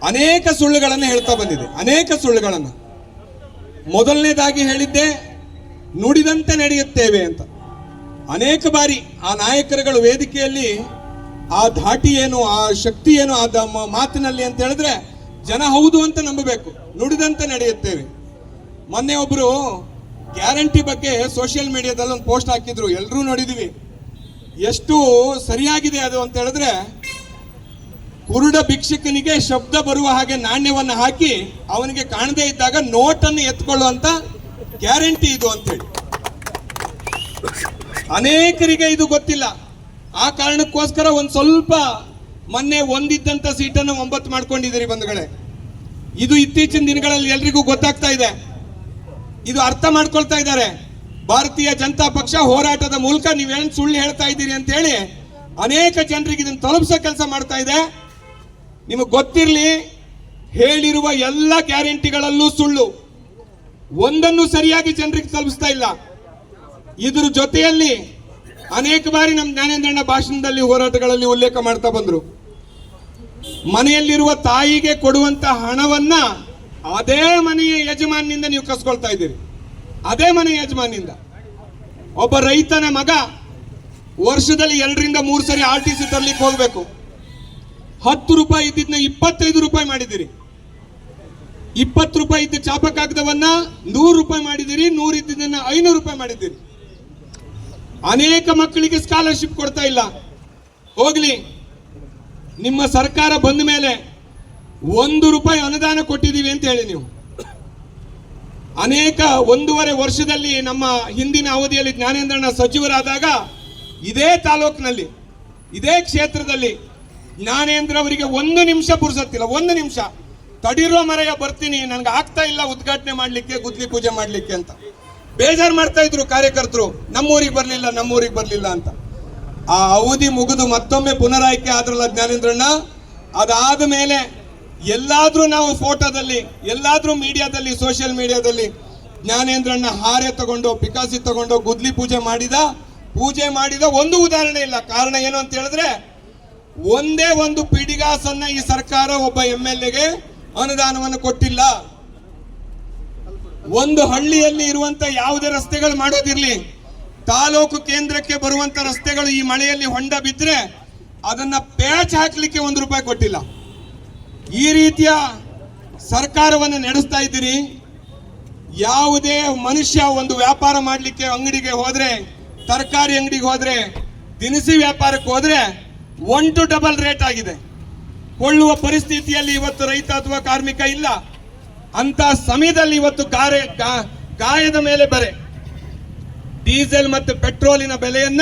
ಅನೇಕ ಸುಳ್ಳುಗಳನ್ನು ಹೇಳ್ತಾ ಬಂದಿದೆ, ಅನೇಕ ಸುಳ್ಳುಗಳನ್ನು. ಮೊದಲನೇದಾಗಿ ಹೇಳಿದ್ದೆ, ನುಡಿದಂತೆ ನಡೆಯುತ್ತೇವೆ ಅಂತ. ಅನೇಕ ಬಾರಿ ಆ ನಾಯಕರುಗಳು ವೇದಿಕೆಯಲ್ಲಿ ಆ ಧಾಟಿ ಏನು, ಆ ಶಕ್ತಿ ಏನು ಆ ಮಾತಿನಲ್ಲಿ ಅಂತ ಹೇಳಿದ್ರೆ, ಜನ ಹೌದು ಅಂತ ನಂಬಬೇಕು, ನುಡಿದಂತೆ ನಡೆಯುತ್ತೇವೆ. ಮೊನ್ನೆ ಒಬ್ರು ಗ್ಯಾರಂಟಿ ಬಗ್ಗೆ ಸೋಷಿಯಲ್ ಮೀಡಿಯಾದಲ್ಲಿ ಒಂದು ಪೋಸ್ಟ್ ಹಾಕಿದ್ರು. ಎಲ್ಲರೂ ನೋಡಿದೀವಿ. ಎಷ್ಟು ಸರಿಯಾಗಿದೆ ಅದು ಅಂತ ಹೇಳಿದ್ರೆ, ಕುರುಡ ಭಿಕ್ಷಕನಿಗೆ ಶಬ್ದ ಬರುವ ಹಾಗೆ ನಾಣ್ಯವನ್ನು ಹಾಕಿ ಅವನಿಗೆ ಕಾಣದೇ ಇದ್ದಾಗ ನೋಟನ್ನು ಎತ್ಕೊಳ್ಳುವಂತ ಗ್ಯಾರಂಟಿ ಇದು ಅಂತೇಳಿ. ಅನೇಕರಿಗೆ ಇದು ಗೊತ್ತಿಲ್ಲ. ಆ ಕಾರಣಕ್ಕೋಸ್ಕರ ಒಂದು ಸ್ವಲ್ಪ ಮೊನ್ನೆ ಒಂದಿದ್ದಂತ ಸೀಟನ್ನು ಒಂಬತ್ತು ಮಾಡ್ಕೊಂಡಿದ್ದೀರಿ ಬಂಧುಗಳೇ. ಇದು ಇತ್ತೀಚಿನ ದಿನಗಳಲ್ಲಿ ಎಲ್ರಿಗೂ ಗೊತ್ತಾಗ್ತಾ ಇದೆ. ಇದು ಅರ್ಥ ಮಾಡ್ಕೊಳ್ತಾ ಇದ್ದಾರೆ. ಭಾರತೀಯ ಜನತಾ ಪಕ್ಷ ಹೋರಾಟದ ಮೂಲಕ ನೀವೇನು ಸುಳ್ಳು ಹೇಳ್ತಾ ಇದ್ದೀರಿ ಅಂತ ಹೇಳಿ ಅನೇಕ ಜನರಿಗೆ ಇದನ್ನು ತಲುಪಿಸೋ ಕೆಲಸ ಮಾಡ್ತಾ ಇದೆ. ನಿಮಗೆ ಗೊತ್ತಿರಲಿ, ಹೇಳಿರುವ ಎಲ್ಲ ಗ್ಯಾರಂಟಿಗಳಲ್ಲೂ ಸುಳ್ಳು. ಒಂದನ್ನು ಸರಿಯಾಗಿ ಜನರಿಗೆ ತಲುಪಿಸ್ತಾ ಇಲ್ಲ. ಇದ್ರ ಜೊತೆಯಲ್ಲಿ ಅನೇಕ ಬಾರಿ ನಮ್ಮ ಜ್ಞಾನೇಂದ್ರಣ್ಣ ಭಾಷಣದಲ್ಲಿ ಹೋರಾಟಗಳಲ್ಲಿ ಉಲ್ಲೇಖ ಮಾಡ್ತಾ ಬಂದ್ರು. ಮನೆಯಲ್ಲಿರುವ ತಾಯಿಗೆ ಕೊಡುವಂತ ಹಣವನ್ನ ಅದೇ ಮನೆಯ ಯಜಮಾನಿನಿಂದ ನೀವು ಕಸ್ಕೊಳ್ತಾ ಇದ್ದೀರಿ. ಅದೇ ಮನೆಯ ಯಜಮಾನಿಂದ ಒಬ್ಬ ರೈತನ ಮಗ ವರ್ಷದಲ್ಲಿ ಎರಡರಿಂದ ಮೂರು ಸರಿ ಆರ್ ಟಿ ಸಿ ತರ್ಲಿಕ್ಕೆ ಹೋಗ್ಬೇಕು. ಹತ್ತು ರೂಪಾಯಿ ಇದ್ದಿದ್ನ ಇಪ್ಪತ್ತೈದು ರೂಪಾಯಿ ಮಾಡಿದಿರಿ ಇಪ್ಪತ್ತು ರೂಪಾಯಿ ಇದ್ದ ಚಾಪ ಕಾಗದವನ್ನ ನೂರು ರೂಪಾಯಿ ಮಾಡಿದಿರಿ ನೂರು ಇದ್ದಿದ್ದನ್ನ ಐನೂರು ರೂಪಾಯಿ ಮಾಡಿದ್ದೀರಿ. ಅನೇಕ ಮಕ್ಕಳಿಗೆ ಸ್ಕಾಲರ್ಶಿಪ್ ಕೊಡ್ತಾ ಇಲ್ಲ. ಹೋಗ್ಲಿ, ನಿಮ್ಮ ಸರ್ಕಾರ ಬಂದ ಮೇಲೆ ಒಂದು ರೂಪಾಯಿ ಅನುದಾನ ಕೊಟ್ಟಿದ್ದೀವಿ ಅಂತ ಹೇಳಿ ನೀವು. ಅನೇಕ ಒಂದೂವರೆ ವರ್ಷದಲ್ಲಿ ನಮ್ಮ ಹಿಂದಿನ ಅವಧಿಯಲ್ಲಿ ಜ್ಞಾನೇಂದ್ರನ ಸಚಿವರಾದಾಗ ಇದೇ ತಾಲೂಕಿನಲ್ಲಿ, ಇದೇ ಕ್ಷೇತ್ರದಲ್ಲಿ ಜ್ಞಾನೇಂದ್ರ ಅವರಿಗೆ ಒಂದು ನಿಮಿಷ ಪುರುಸತ್ತಿಲ್ಲ, ಒಂದು ನಿಮಿಷ. ತಡಿರೋ ಮರೆಯ ಬರ್ತೀನಿ, ನನ್ಗೆ ಆಗ್ತಾ ಇಲ್ಲ ಉದ್ಘಾಟನೆ ಮಾಡ್ಲಿಕ್ಕೆ, ಗುದ್ಲಿ ಪೂಜೆ ಮಾಡ್ಲಿಕ್ಕೆ ಅಂತ. ಬೇಜಾರು ಮಾಡ್ತಾ ಇದ್ರು ಕಾರ್ಯಕರ್ತರು, ನಮ್ಮೂರಿಗೆ ಬರ್ಲಿಲ್ಲ, ನಮ್ಮೂರಿಗೆ ಬರಲಿಲ್ಲ ಅಂತ. ಆ ಅವಧಿ ಮುಗಿದು ಮತ್ತೊಮ್ಮೆ ಪುನರಾಯ್ಕೆ ಆದ್ರಲ್ಲ ಜ್ಞಾನೇಂದ್ರಣ್ಣ ಅದಾದ ಮೇಲೆ ಎಲ್ಲಾದ್ರೂ ನಾವು ಫೋಟೋದಲ್ಲಿ, ಎಲ್ಲಾದ್ರೂ ಮೀಡಿಯಾದಲ್ಲಿ ಸೋಷಿಯಲ್ ಮೀಡಿಯಾದಲ್ಲಿ ಜ್ಞಾನೇಂದ್ರಣ್ಣ ಹಾರೆ ತಗೊಂಡು, ಪಿಕಾಸಿ ತಗೊಂಡು, ಗುದ್ಲಿ ಪೂಜೆ ಮಾಡಿದ ಪೂಜೆ ಮಾಡಿದ ಒಂದು ಉದಾಹರಣೆ ಇಲ್ಲ. ಕಾರಣ ಏನು ಅಂತ ಹೇಳಿದ್ರೆ, ಒಂದೇ ಒಂದು ಪಿಡಿಗಾಸನ್ನ ಈ ಸರ್ಕಾರ ಒಬ್ಬ ಎಂ ಎಲ್ ಎಗೆ ಅನುದಾನವನ್ನು ಕೊಟ್ಟಿಲ್ಲ. ಒಂದು ಹಳ್ಳಿಯಲ್ಲಿ ಇರುವಂತ ಯಾವುದೇ ರಸ್ತೆಗಳು ಮಾಡೋದಿರ್ಲಿ. ತಾಲೂಕು ಕೇಂದ್ರಕ್ಕೆ ಬರುವಂತ ರಸ್ತೆಗಳು ಈ ಮಳೆಯಲ್ಲಿ ಹೊಂಡ ಬಿದ್ದರೆ ಅದನ್ನ ಪ್ಯಾಚ್ ಹಾಕ್ಲಿಕ್ಕೆ ಒಂದು ರೂಪಾಯಿ ಕೊಟ್ಟಿಲ್ಲ. ಈ ರೀತಿಯ ಸರ್ಕಾರವನ್ನು ನಡೆಸ್ತಾ ಇದ್ದೀರಿ. ಯಾವುದೇ ಮನುಷ್ಯ ಒಂದು ವ್ಯಾಪಾರ ಮಾಡಲಿಕ್ಕೆ ಅಂಗಡಿಗೆ ಹೋದ್ರೆ, ತರಕಾರಿ ಅಂಗಡಿಗೆ ಹೋದರೆ, ದಿನಸಿ ವ್ಯಾಪಾರಕ್ಕೆ ಹೋದರೆ ಒನ್ ಟು ಡಬಲ್ ರೇಟ್ ಆಗಿದೆ. ಕೊಳ್ಳುವ ಪರಿಸ್ಥಿತಿಯಲ್ಲಿ ಇವತ್ತು ರೈತ ಅಥವಾ ಕಾರ್ಮಿಕ ಇಲ್ಲ. ಅಂತ ಸಮಯದಲ್ಲಿ ಇವತ್ತು ಗಾ- ಗಾಯದ ಮೇಲೆ ಬರೆ ಡೀಸೆಲ್ ಮತ್ತು ಪೆಟ್ರೋಲಿನ ಬೆಲೆಯನ್ನ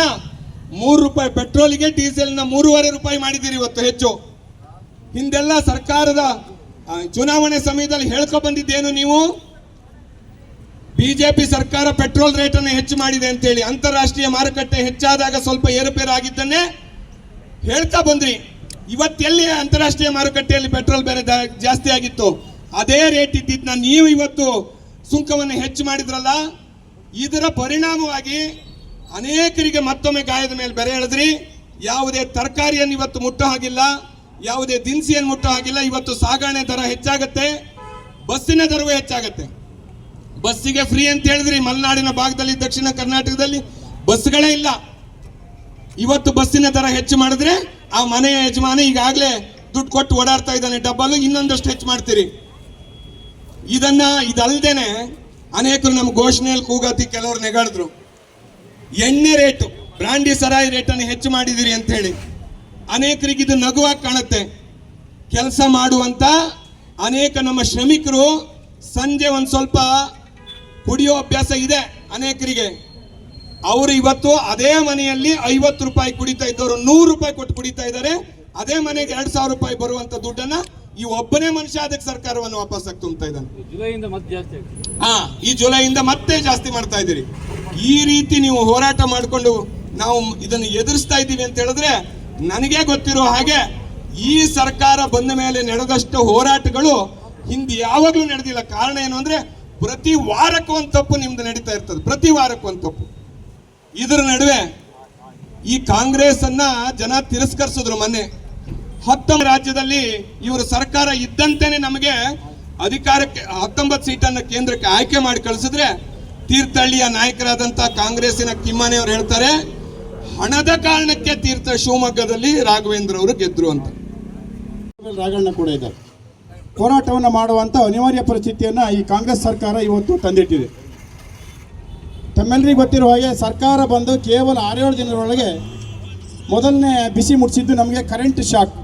ಮೂರು ರೂಪಾಯಿ, ಪೆಟ್ರೋಲಿಗೆ ಡೀಸೆಲ್ನ ಮೂರುವರೆ ರೂಪಾಯಿ ಮಾಡಿದ್ದೀರಿ ಇವತ್ತು ಹೆಚ್ಚು. ಹಿಂದೆಲ್ಲ ಸರ್ಕಾರದ ಚುನಾವಣೆ ಸಮಯದಲ್ಲಿ ಹೇಳ್ಕೊ ಬಂದಿದ್ದೇನು ನೀವು? ಬಿಜೆಪಿ ಸರ್ಕಾರ ಪೆಟ್ರೋಲ್ ರೇಟ್ ಅನ್ನು ಹೆಚ್ಚು ಮಾಡಿದೆ ಅಂತೇಳಿ, ಅಂತಾರಾಷ್ಟ್ರೀಯ ಮಾರುಕಟ್ಟೆ ಹೆಚ್ಚಾದಾಗ ಸ್ವಲ್ಪ ಏರುಪೇರು ಆಗಿದ್ದನ್ನೇ ಹೇಳ್ತಾ ಬಂದ್ರಿ. ಇವತ್ತೆಲ್ಲಿ ಅಂತಾರಾಷ್ಟ್ರೀಯ ಮಾರುಕಟ್ಟೆಯಲ್ಲಿ ಪೆಟ್ರೋಲ್ ಬೆಲೆ ಜಾಸ್ತಿ ಆಗಿತ್ತು? ಅದೇ ರೇಟ್ ಇದ್ದಿದ್ದನ್ನ ನೀವು ಇವತ್ತು ಸುಂಕವನ್ನು ಹೆಚ್ಚು ಮಾಡಿದ್ರಲ್ಲ? ಇದರ ಪರಿಣಾಮವಾಗಿ ಅನೇಕರಿಗೆ ಮತ್ತೊಮ್ಮೆ ಗಾಯದ ಮೇಲೆ ಬೆರೆ ಎಳೆದ್ರಿ. ಯಾವುದೇ ತರಕಾರಿಯನ್ನು ಇವತ್ತು ಮುಟ್ಟೋ ಹಾಗಿಲ್ಲ. ಯಾವುದೇ ದಿನಸಿಯನ್ನು ಮುಟ್ಟೋ ಹಾಗಿಲ್ಲ, ಇವತ್ತು ಸಾಗಣೆ ದರ ಹೆಚ್ಚಾಗತ್ತೆ, ಬಸ್ಸಿನ ದರವೂ ಹೆಚ್ಚಾಗತ್ತೆ. ಬಸ್ಸಿಗೆ ಫ್ರೀ ಅಂತ ಹೇಳಿದ್ರಿ, ಮಲೆನಾಡಿನ ಭಾಗದಲ್ಲಿ, ದಕ್ಷಿಣ ಕರ್ನಾಟಕದಲ್ಲಿ ಬಸ್ಗಳೇ ಇಲ್ಲ. ಇವತ್ತು ಬಸ್ಸಿನ ದರ ಹೆಚ್ಚು ಮಾಡಿದ್ರೆ ಆ ಮನೆಯ ಯಜಮಾನ ಈಗಾಗಲೇ ದುಡ್ಡು ಕೊಟ್ಟು ಓಡಾಡ್ತಾ ಇದ್ದಾನೆ. ಡಬ್ಬಲು ಇನ್ನೊಂದಷ್ಟು ಹೆಚ್ಚು ಮಾಡ್ತೀರಿ. ಇದನ್ನ ಇದಲ್ದೇನೆ ಅನೇಕರು ನಮ್ಮ ಘೋಷಣೆಯಲ್ಲಿ ಕೂಗಾತಿ ಕೆಲವರು ನೆಗಾಡಿದ್ರು. ಎಣ್ಣೆ ರೇಟು, ಬ್ರಾಂಡಿ ಸರಾಯಿ ರೇಟನ್ನು ಹೆಚ್ಚು ಮಾಡಿದಿರಿ ಅಂತ ಹೇಳಿ. ಅನೇಕರಿಗೆ ಇದು ನಗುವಾಗಿ ಕಾಣುತ್ತೆ. ಕೆಲಸ ಮಾಡುವಂತ ಅನೇಕ ನಮ್ಮ ಶ್ರಮಿಕರು ಸಂಜೆ ಒಂದು ಸ್ವಲ್ಪ ಕುಡಿಯೋ ಅಭ್ಯಾಸ ಇದೆ ಅನೇಕರಿಗೆ. ಅವರು ಇವತ್ತು ಅದೇ ಮನೆಯಲ್ಲಿ ಐವತ್ತು ರೂಪಾಯಿ ಕುಡಿತಾ ಇದ್ದವರು ನೂರು ರೂಪಾಯಿ ಕೊಟ್ಟು ಕುಡಿತಾ ಇದ್ದಾರೆ. ಅದೇ ಮನೆಗೆ ಎರಡ್ ಸಾವಿರ ರೂಪಾಯಿ ಬರುವಂತ ದುಡ್ಡನ್ನ ಈ ಒಬ್ಬನೇ ಮನುಷ್ಯ ಅದಕ್ಕೆ ಸರ್ಕಾರವನ್ನು ವಾಪಸ್ ತುಂಬ್ತಾ ಇದ್ದಾನೆ. ಹಾ ಈ ಜುಲೈಯಿಂದ ಮತ್ತೆ ಜಾಸ್ತಿ ಮಾಡ್ತಾ ಇದ್ದೀರಿ. ಈ ರೀತಿ ನೀವು ಹೋರಾಟ ಮಾಡಿಕೊಂಡು ನಾವು ಇದನ್ನು ಎದುರಿಸ್ತಾ ಇದ್ದೀವಿ ಅಂತ ಹೇಳಿದ್ರೆ ನನಗೆ ಗೊತ್ತಿರೋ ಹಾಗೆ ಈ ಸರ್ಕಾರ ಬಂದ ಮೇಲೆ ನಡೆದಷ್ಟು ಹೋರಾಟಗಳು ಹಿಂದೆ ಯಾವಾಗಲೂ ನಡೆದಿಲ್ಲ. ಕಾರಣ ಏನು ಅಂದ್ರೆ ಪ್ರತಿ ವಾರಕ್ಕೂ ಒಂದು ತಪ್ಪು ನಿಮ್ದು ನಡೀತಾ ಇರ್ತದೆ. ಪ್ರತಿ ವಾರಕ್ಕೂ ಒಂದು ತಪ್ಪು. ಇದರ ನಡುವೆ ಈ ಕಾಂಗ್ರೆಸ್ ಅನ್ನ ಜನ ತಿರಸ್ಕರಿಸಿದ್ರು ಮೊನ್ನೆ. ಹತ್ತೊಂಬತ್ತು ರಾಜ್ಯದಲ್ಲಿ ಇವರು ಸರ್ಕಾರ ಇದ್ದಂತೆನೆ ನಮಗೆ ಅಧಿಕಾರಕ್ಕೆ, ಹತ್ತೊಂಬತ್ತು ಸೀಟನ್ನು ಕೇಂದ್ರಕ್ಕೆ ಆಯ್ಕೆ ಮಾಡಿ ಕಳಿಸಿದ್ರೆ ತೀರ್ಥಹಳ್ಳಿಯ ನಾಯಕರಾದಂತಹ ಕಾಂಗ್ರೆಸ್ಸಿನ ಕಿಮ್ಮನೆಯವರು ಹೇಳ್ತಾರೆ ಹಣದ ಕಾರಣಕ್ಕೆ ತೀರ್ಥ ಶಿವಮೊಗ್ಗದಲ್ಲಿ ರಾಘವೇಂದ್ರ ಅವರು ಗೆದ್ರು ಅಂತ. ರಾಘಣ್ಣ ಕೂಡ ಇದ್ದಾರೆ. ಹೋರಾಟವನ್ನು ಮಾಡುವಂಥ ಅನಿವಾರ್ಯ ಪರಿಸ್ಥಿತಿಯನ್ನು ಈ ಕಾಂಗ್ರೆಸ್ ಸರ್ಕಾರ ಇವತ್ತು ತಂದಿಟ್ಟಿದೆ. ತಮ್ಮೆಲ್ಲರಿಗೂ ಗೊತ್ತಿರುವ ಹಾಗೆ ಸರ್ಕಾರ ಬಂದು ಕೇವಲ ಆರೇಳು ದಿನದೊಳಗೆ ಮೊದಲನೇ ಬಿಸಿ ಮುಟ್ಟಿಸಿದ್ದು ನಮಗೆ ಕರೆಂಟ್ ಶಾಕ್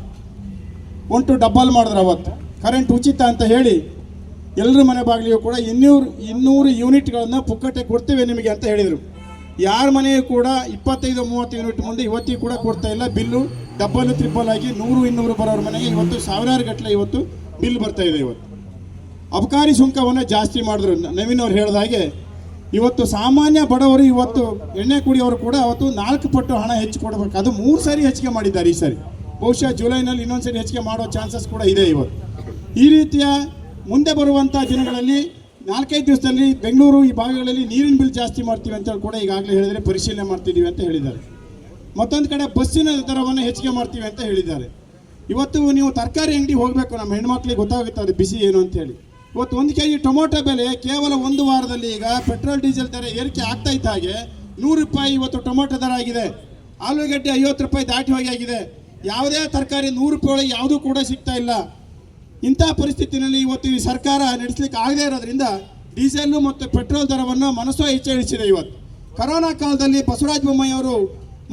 ಒಂಟು ಡಬ್ಬಲ್ ಮಾಡಿದ್ರು ಅವತ್ತು. ಕರೆಂಟ್ ಉಚಿತ ಅಂತ ಹೇಳಿ ಎಲ್ಲರ ಮನೆ ಬಾಗಿಲಿಗೂ ಕೂಡ ಇನ್ನೂರು ಇನ್ನೂರು ಯೂನಿಟ್ಗಳನ್ನು ಪುಕ್ಕಟ್ಟೆ ಕೊಡ್ತೇವೆ ನಿಮಗೆ ಅಂತ ಹೇಳಿದರು. ಯಾರ ಮನೆಯೂ ಕೂಡ ಇಪ್ಪತ್ತೈದು, ಮೂವತ್ತು ಯೂನಿಟ್ ಮುಂದೆ ಇವತ್ತಿಗೂ ಕೂಡ ಕೊಡ್ತಾ ಇಲ್ಲ. ಬಿಲ್ಲು ಡಬ್ಬಲ್ ತ್ರಿಬಲ್ ಆಗಿ ನೂರು, ಇನ್ನೂರು ಬರೋರ ಮನೆಗೆ ಇವತ್ತು ಸಾವಿರಾರು ಗಟ್ಟಲೆ ಇವತ್ತು ಬಿಲ್ ಬರ್ತಾ ಇದೆ ಇವತ್ತು. ಅಬಕಾರಿ ಸುಂಕವನ್ನು ಜಾಸ್ತಿ ಮಾಡಿದ್ರು. ನವೀನ್ ಅವ್ರು ಹೇಳಿದ ಹಾಗೆ ಇವತ್ತು ಸಾಮಾನ್ಯ ಬಡವರು ಇವತ್ತು ಎಣ್ಣೆ ಕುಡಿಯೋರು ಕೂಡ ಅವತ್ತು ನಾಲ್ಕು ಪಟ್ಟು ಹಣ ಹೆಚ್ಚು ಕೊಡಬೇಕು. ಅದು ಮೂರು ಸಾರಿ ಹೆಚ್ಚಿಗೆ ಮಾಡಿದ್ದಾರೆ ಈ ಸಾರಿ. ಬಹುಶಃ ಜುಲೈನಲ್ಲಿ ಇನ್ನೊಂದು ಸರಿ ಹೆಚ್ಚಿಗೆ ಮಾಡೋ ಚಾನ್ಸಸ್ ಕೂಡ ಇದೆ ಇವತ್ತು. ಈ ರೀತಿಯ ಮುಂದೆ ಬರುವಂಥ ದಿನಗಳಲ್ಲಿ ನಾಲ್ಕೈದು ದಿವಸದಲ್ಲಿ ಬೆಂಗಳೂರು ಈ ಭಾಗಗಳಲ್ಲಿ ನೀರಿನ ಬಿಲ್ ಜಾಸ್ತಿ ಮಾಡ್ತೀವಿ ಅಂತ ಹೇಳಿ ಕೂಡ ಈಗಾಗಲೇ ಹೇಳಿದರೆ ಪರಿಶೀಲನೆ ಮಾಡ್ತಿದ್ದೀವಿ ಅಂತ ಹೇಳಿದ್ದಾರೆ. ಮತ್ತೊಂದು ಕಡೆ ಬಸ್ಸಿನ ದರವನ್ನು ಹೆಚ್ಚಿಗೆ ಮಾಡ್ತೀವಿ ಅಂತ ಹೇಳಿದ್ದಾರೆ. ಇವತ್ತು ನೀವು ತರಕಾರಿ ಅಂಗಡಿ ಹೋಗಬೇಕು, ನಮ್ಮ ಹೆಣ್ಮಕ್ಳಿಗೆ ಗೊತ್ತಾಗುತ್ತೆ ಅದು ಬಿಸಿ ಏನು ಅಂತೇಳಿ ಇವತ್ತು ಒಂದು ಕೆ ಜಿ ಟೊಮೊಟೊ ಬೆಲೆ ಕೇವಲ ಒಂದು ವಾರದಲ್ಲಿ ಈಗ ಪೆಟ್ರೋಲ್, ಡೀಸೆಲ್ ದರ ಏರಿಕೆ ಆಗ್ತಾ ಇದ್ದ ಹಾಗೆ ನೂರು ರೂಪಾಯಿ ಇವತ್ತು ಟೊಮೊಟೊ ದರ ಆಗಿದೆ. ಆಲೂಗಡ್ಡೆ ಐವತ್ತು ರೂಪಾಯಿ ದಾಟಿ ಹೋಗಿ ಆಗಿದೆ. ಯಾವುದೇ ತರಕಾರಿ ನೂರು ರೂಪಾಯಿ ಒಳಗೆ ಯಾವುದೂ ಕೂಡ ಸಿಗ್ತಾ ಇಲ್ಲ. ಇಂಥ ಪರಿಸ್ಥಿತಿನಲ್ಲಿ ಇವತ್ತು ಈ ಸರ್ಕಾರ ನಡೆಸಲಿಕ್ಕೆ ಆಗದೇ ಇರೋದ್ರಿಂದ ಡೀಸೆಲ್ಲು ಮತ್ತು ಪೆಟ್ರೋಲ್ ದರವನ್ನು ಮನಸ್ಸೋ ಹೆಚ್ಚಳಿಸಿದೆ ಇವತ್ತು. ಕರೋನಾ ಕಾಲದಲ್ಲಿ ಬಸವರಾಜ ಬೊಮ್ಮಾಯಿ ಅವರು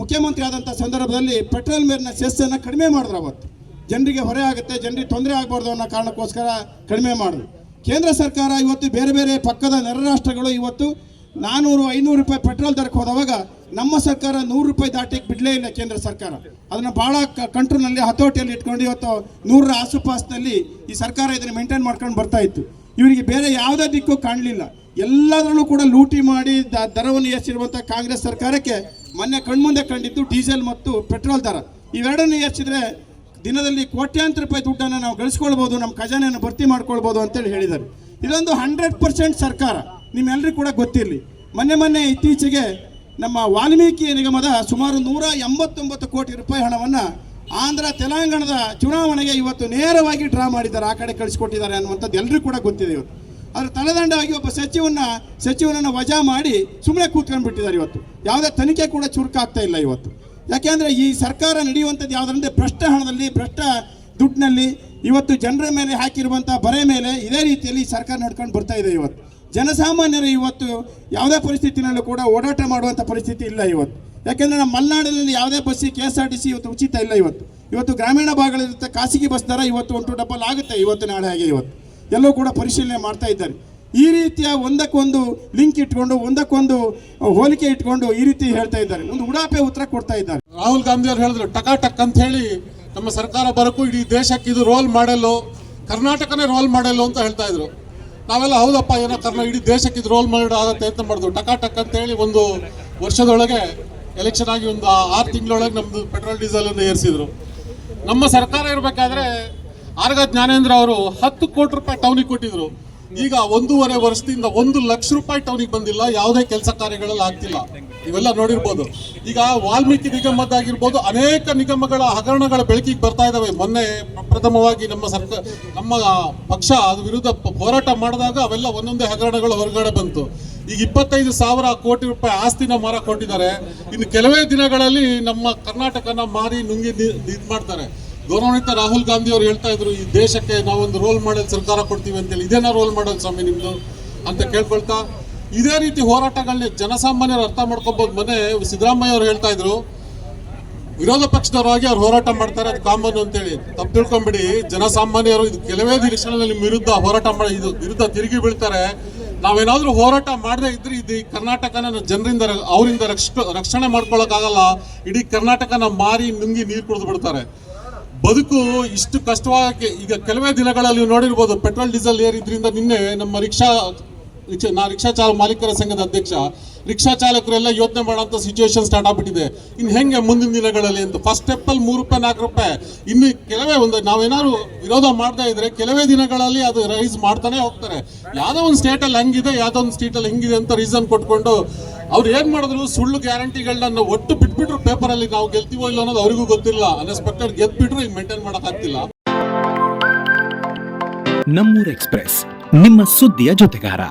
ಮುಖ್ಯಮಂತ್ರಿ ಆದಂಥ ಸಂದರ್ಭದಲ್ಲಿ ಪೆಟ್ರೋಲ್ ಮೇಲಿನ ಸೆಸ್ಸನ್ನು ಕಡಿಮೆ ಮಾಡಿದ್ರು ಅವತ್ತು. ಜನರಿಗೆ ಹೊರೆ ಆಗುತ್ತೆ, ಜನರಿಗೆ ತೊಂದರೆ ಆಗಬಾರ್ದು ಅನ್ನೋ ಕಾರಣಕ್ಕೋಸ್ಕರ ಕಡಿಮೆ ಮಾಡಿದ್ರು. ಕೇಂದ್ರ ಸರ್ಕಾರ ಇವತ್ತು ಬೇರೆ ಬೇರೆ ಪಕ್ಕದ ನೆರೆ ರಾಷ್ಟ್ರಗಳು ಇವತ್ತು ನಾನೂರು, ಐನೂರು ರೂಪಾಯಿ ಪೆಟ್ರೋಲ್ ದರಕ್ಕೆ ಹೋದವಾಗ ನಮ್ಮ ಸರ್ಕಾರ ನೂರು ರೂಪಾಯಿ ದಾಟಿಗೆ ಬಿಡಲೇ ಇಲ್ಲ ಕೇಂದ್ರ ಸರ್ಕಾರ. ಅದನ್ನು ಭಾಳ ಕಂಟ್ರೋಲ್ನಲ್ಲಿ, ಹತೋಟಿಯಲ್ಲಿ ಇಟ್ಕೊಂಡು ಇವತ್ತು ನೂರರ ಆಸುಪಾಸಿನಲ್ಲಿ ಈ ಸರ್ಕಾರ ಇದನ್ನು ಮೇಂಟೈನ್ ಮಾಡ್ಕೊಂಡು ಬರ್ತಾ ಇತ್ತು. ಇವರಿಗೆ ಬೇರೆ ಯಾವುದೇ ದಿಕ್ಕು ಕಾಣಲಿಲ್ಲ. ಎಲ್ಲದರಲ್ಲೂ ಕೂಡ ಲೂಟಿ ಮಾಡಿ ದ- ದರವನ್ನು ಏರಿಸಿರುವಂಥ ಕಾಂಗ್ರೆಸ್ ಸರ್ಕಾರಕ್ಕೆ ಮೊನ್ನೆ ಕಣ್ಮುಂದೆ ಕಂಡಿದ್ದು ಡೀಸೆಲ್ ಮತ್ತು ಪೆಟ್ರೋಲ್ ದರ. ಇವೆರಡನ್ನು ಏರಿಸಿದ್ರೆ ದಿನದಲ್ಲಿ ಕೋಟ್ಯಾಂತರ ರೂಪಾಯಿ ದುಡ್ಡನ್ನು ನಾವು ಗಳಿಸ್ಕೊಳ್ಬೋದು, ನಮ್ಮ ಖಜಾನೆಯನ್ನು ಭರ್ತಿ ಮಾಡ್ಕೊಳ್ಬೋದು ಅಂತೇಳಿ ಹೇಳಿದ್ದಾರೆ. ಇದೊಂದು ಹಂಡ್ರೆಡ್ ಪರ್ಸೆಂಟ್ ಸರ್ಕಾರ. ನಿಮ್ಮೆಲ್ಲರಿಗೂ ಕೂಡ ಗೊತ್ತಿರಲಿ. ಮೊನ್ನೆ ಮೊನ್ನೆ ಇತ್ತೀಚೆಗೆ ನಮ್ಮ ವಾಲ್ಮೀಕಿ ನಿಗಮದ ಸುಮಾರು ನೂರ ಎಂಬತ್ತೊಂಬತ್ತು ಕೋಟಿ ರೂಪಾಯಿ ಹಣವನ್ನು ಆಂಧ್ರ ತೆಲಂಗಾಣದ ಚುನಾವಣೆಗೆ ಇವತ್ತು ನೇರವಾಗಿ ಡ್ರಾ ಮಾಡಿದ್ದಾರೆ, ಆ ಕಡೆ ಕಳಿಸ್ಕೊಟ್ಟಿದ್ದಾರೆ ಅನ್ನುವಂಥದ್ದು ಎಲ್ಲರಿಗೂ ಕೂಡ ಗೊತ್ತಿದೆ ಇವತ್ತು. ಆದರೆ ತಲೆದಂಡವಾಗಿ ಒಬ್ಬ ಸಚಿವನ್ನ, ಸಚಿವನನ್ನು ವಜಾ ಮಾಡಿ ಸುಮ್ಮನೆ ಕೂತ್ಕೊಂಡು ಬಿಟ್ಟಿದ್ದಾರೆ ಇವತ್ತು. ಯಾವುದೇ ತನಿಖೆ ಕೂಡ ಚುರುಕಾಗ್ತಾ ಇಲ್ಲ ಇವತ್ತು. ಯಾಕೆಂದರೆ ಈ ಸರ್ಕಾರ ನಡೆಯುವಂಥದ್ದು ಯಾವುದಂದ್ರೆ ಭ್ರಷ್ಟ ಹಣದಲ್ಲಿ ಭ್ರಷ್ಟ ದುಡ್ಡಿನಲ್ಲಿ, ಇವತ್ತು ಜನರ ಮೇಲೆ ಹಾಕಿರುವಂಥ ಬರೆ ಮೇಲೆ ಇದೇ ರೀತಿಯಲ್ಲಿ ಸರ್ಕಾರ ನಡ್ಕೊಂಡು ಬರ್ತಾ ಇದೆ ಇವತ್ತು. ಜನಸಾಮಾನ್ಯರು ಇವತ್ತು ಯಾವುದೇ ಪರಿಸ್ಥಿತಿನಲ್ಲೂ ಕೂಡ ಓಡಾಟ ಮಾಡುವಂಥ ಪರಿಸ್ಥಿತಿ ಇಲ್ಲ ಇವತ್ತು. ಯಾಕೆಂದರೆ ನಮ್ಮ ಮಲೆನಾಡಿನಲ್ಲಿ ಯಾವುದೇ ಬಸ್ಸಿ K S R T C ಇವತ್ತು ಉಚಿತ ಇಲ್ಲ ಇವತ್ತು. ಇವತ್ತು ಗ್ರಾಮೀಣ ಭಾಗಗಳಿರುತ್ತೆ ಖಾಸಗಿ ಬಸ್ ದರ ಇವತ್ತು ಒಂಟು ಡಬಲ್ ಆಗುತ್ತೆ ಇವತ್ತು ನಾಳೆ ಹಾಗೆ ಇವತ್ತು. ಎಲ್ಲೂ ಕೂಡ ಪರಿಶೀಲನೆ ಮಾಡ್ತಾ ಇದ್ದಾರೆ. ಈ ರೀತಿಯ ಒಂದಕ್ಕೊಂದು ಲಿಂಕ್ ಇಟ್ಕೊಂಡು, ಒಂದಕ್ಕೊಂದು ಹೋಲಿಕೆ ಇಟ್ಕೊಂಡು ಈ ರೀತಿ ಹೇಳ್ತಾ ಇದ್ದಾರೆ. ಒಂದು ಉಡಾಪೆ ಉತ್ತರ ಕೊಡ್ತಾ ಇದ್ದಾರೆ. ರಾಹುಲ್ ಗಾಂಧಿ ಅವರು ಹೇಳಿದ್ರು, ಟಕ ಟಕ್ ಅಂತ ಹೇಳಿ ನಮ್ಮ ಸರ್ಕಾರ ಬರಕು, ಇಡೀ ದೇಶಕ್ಕೆ ಇದು ರೋಲ್ ಮಾಡೆಲ್ಲು ಕರ್ನಾಟಕನೇ ರೋಲ್ ಮಾಡೆಲ್ಲು ಅಂತ ಹೇಳ್ತಾ ಇದ್ರು. ನಾವೆಲ್ಲ ಹೌದಪ್ಪ, ಏನೋ ಕರ್ನಾ ಇಡೀ ದೇಶಕ್ಕೆ ಇದು ರೋಲ್ ಮಾಡಿ ಆಗುತ್ತೆ ಅಂತ ಮಾಡಿದ್ರು ಟಕ ಟಕ್ ಅಂತ ಹೇಳಿ ಒಂದು ವರ್ಷದೊಳಗೆ ಎಲೆಕ್ಷನ್ ಆಗಿ ಒಂದು ಆರು ತಿಂಗಳೊಳಗೆ ನಮ್ಮದು ಪೆಟ್ರೋಲ್ ಡೀಸೆಲ್ ಅನ್ನು ಏರಿಸಿದ್ರು. ನಮ್ಮ ಸರ್ಕಾರ ಇರಬೇಕಾದ್ರೆ ಆರ್ಗ ಜ್ಞಾನೇಂದ್ರ ಅವರು ಹತ್ತು ಕೋಟಿ ರೂಪಾಯಿ ಟೌನಿಗೆ ಕೊಟ್ಟಿದ್ರು. ಈಗ ಒಂದೂವರೆ ವರ್ಷದಿಂದ ಒಂದು ಲಕ್ಷ ರೂಪಾಯಿ ಟೌನಿಗೆ ಬಂದಿಲ್ಲ, ಯಾವುದೇ ಕೆಲಸ ಕಾರ್ಯಗಳಲ್ಲಿ ಆಗ್ತಿಲ್ಲ. ಇವೆಲ್ಲ ನೋಡಿರ್ಬೋದು. ಈಗ ವಾಲ್ಮೀಕಿ ನಿಗಮದ್ದಾಗಿರ್ಬೋದು, ಅನೇಕ ನಿಗಮಗಳ ಹಗರಣಗಳ ಬೆಳಕಿಗೆ ಬರ್ತಾ ಇದಾವೆ. ಮೊನ್ನೆ ಪ್ರಥಮವಾಗಿ ನಮ್ಮ ಸರ್ಕಾರ ನಮ್ಮ ಪಕ್ಷ ಅದ್ರ ವಿರುದ್ಧ ಹೋರಾಟ ಮಾಡಿದಾಗ ಅವೆಲ್ಲ ಒಂದೊಂದೇ ಹಗರಣಗಳು ಹೊರಗಡೆ ಬಂತು. ಈಗ ಇಪ್ಪತ್ತೈದು ಸಾವಿರ ಕೋಟಿ ರೂಪಾಯಿ ಆಸ್ತಿನ ಮಾರ ಕೊಟ್ಟಿದ್ದಾರೆ. ಇನ್ನು ಕೆಲವೇ ದಿನಗಳಲ್ಲಿ ನಮ್ಮ ಕರ್ನಾಟಕನ ಮಾರಿ ನುಂಗಿ ಇದು ಮಾಡ್ತಾರೆ. ಗೌರವಾನ್ವಿತ ರಾಹುಲ್ ಗಾಂಧಿ ಅವರು ಹೇಳ್ತಾ ಇದ್ರು, ಈ ದೇಶಕ್ಕೆ ನಾವೊಂದು ರೋಲ್ ಮಾಡೆಲ್ ಸರ್ಕಾರ ಕೊಡ್ತೀವಿ ಅಂತೇಳಿ. ಇದೇನಾ ರೋಲ್ ಮಾಡೋದು ಸ್ವಾಮಿ ನಿಮ್ದು? ಅಂತ ಕೇಳ್ಕೊಳ್ತಾ, ಇದೇ ರೀತಿ ಹೋರಾಟಗಳನ್ನ ಜನಸಾಮಾನ್ಯರು ಅರ್ಥ ಮಾಡ್ಕೊಬೋದು ಮನೆ ಸಿದ್ದರಾಮಯ್ಯ ಅವರು ಹೇಳ್ತಾ ಇದ್ರು, ವಿರೋಧ ಪಕ್ಷದವರಾಗಿ ಅವ್ರು ಹೋರಾಟ ಮಾಡ್ತಾರೆ, ಅದು ಕಾಮನ್ ಅಂತೇಳಿ. ತಪ್ಪು ತಿಳ್ಕೊಂಬಿಡಿ, ಜನಸಾಮಾನ್ಯರು ಇದು ಕೆಲವೇ ದಿನಗಳಲ್ಲಿ ನಿಮ್ಮ ವಿರುದ್ಧ ಹೋರಾಟ ಮಾಡಿ, ಇದು ವಿರುದ್ಧ ತಿರುಗಿ ಬೀಳ್ತಾರೆ. ನಾವೇನಾದ್ರೂ ಹೋರಾಟ ಮಾಡದೇ ಇದ್ರೆ ಇದು ಕರ್ನಾಟಕನ ಜನರಿಂದ ಅವರಿಂದ ರಕ್ಷ, ರಕ್ಷಣೆ ಮಾಡ್ಕೊಳಕ್ಕಾಗಲ್ಲ. ಇಡೀ ಕರ್ನಾಟಕನ ಮಾರಿ ನುಂಗಿ ನೀರು ಕುಡಿದು ಬಿಡ್ತಾರೆ. ಬದುಕು ಇಷ್ಟು ಕಷ್ಟವಾಗಿ ಈಗ ಕೆಲವೇ ದಿನಗಳಲ್ಲಿ ನೋಡಿರ್ಬೋದು, ಪೆಟ್ರೋಲ್, ಡೀಸೆಲ್ ಏರಿದ್ರಿಂದ ನಿನ್ನೆ ನಮ್ಮ ರಿಕ್ಷಾ ರಿಕ್ಷಾ, ನಾ ರಿಕ್ಷಾ ಚಾಲ ಮಾಲೀಕರ ಸಂಘದ ಅಧ್ಯಕ್ಷ ರಿಕ್ಷಾ ಚಾಲಕರೆಲ್ಲ ಯೋಚನೆ ಮಾಡೋಂಥ ಸಿಚುವೇಶನ್ ಸ್ಟಾರ್ಟ್ ಆಗ್ಬಿಟ್ಟಿದೆ. ಇನ್ನು ಹೆಂಗೆ ಮುಂದಿನ ದಿನಗಳಲ್ಲಿ ಅಂತ. ಫಸ್ಟ್ ಸ್ಟೆಪ್ಪಲ್ಲಿ ಮೂರು ರೂಪಾಯಿ, ನಾಲ್ಕು ರೂಪಾಯಿ. ಇನ್ನು ಕೆಲವೇ ಒಂದು, ನಾವೇನಾದ್ರು ವಿರೋಧ ಮಾಡ್ತಾ ಇದ್ರೆ ಕೆಲವೇ ದಿನಗಳಲ್ಲಿ ಅದು ರೈಸ್ ಮಾಡ್ತಾನೆ ಹೋಗ್ತಾರೆ. ಯಾವುದೋ ಒಂದು ಸ್ಟೇಟಲ್ಲಿ ಹಂಗಿದೆ, ಯಾವುದೋ ಒಂದು ಸ್ಟೇಟಲ್ಲಿ ಹೆಂಗಿದೆ ಅಂತ ರೀಸನ್ ಕೊಟ್ಕೊಂಡು ಅವ್ರು ಏನ್ ಮಾಡಿದ್ರು? ಸುಳ್ಳು ಗ್ಯಾರಂಟಿಗಳನ್ನ ಒಟ್ಟು ಬಿಟ್ಬಿಟ್ರು ಪೇಪರಲ್ಲಿ ನಾವು ಗೆಲ್ತೀವೋ ಇಲ್ಲ ಅನ್ನೋದು ಅವರಿಗೂ ಗೊತ್ತಿಲ್ಲ. ಅನ್ಎಕ್ಸ್ಪೆಕ್ಟೆಡ್ ಗೆದ್ಬಿಟ್ರು ಈಗ ಮೇಂಟೈನ್ ಮಾಡೋಕ್ಕಾಗ್ತಿಲ್ಲ ನಮ್ಮೂರ್ ಎಕ್ಸ್ಪ್ರೆಸ್, ನಿಮ್ಮ ಸುದ್ದಿಯ ಜೊತೆಗಾರ.